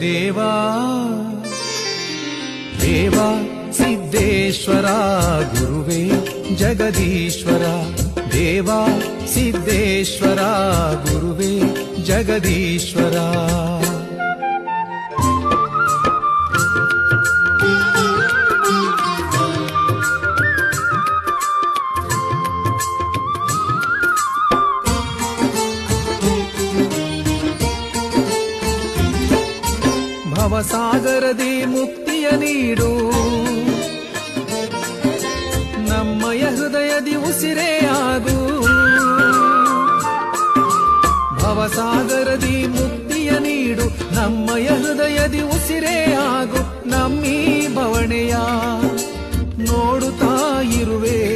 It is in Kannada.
దేవా దేవా సిద్ధేశ్వరా గురువే జగదీశ్వర. దేవా సిద్ధేశ్వరా గురువే జగదీశ్వరా. ಭವಸಾಗರದಿ ಮುಕ್ತಿಯ ನೀಡು. ನಮ್ಮಯ ಹೃದಯದಿ ಆಗು ಭವಸಾಗರದಿ ಮುಕ್ತಿಯ ನೀಡು. ನಮ್ಮಯ ಹೃದಯದಿ ಆಗು. ನಮ್ಮೀ ಬವಣೆಯ ನೋಡುತ್ತಾ ಇರುವೆ.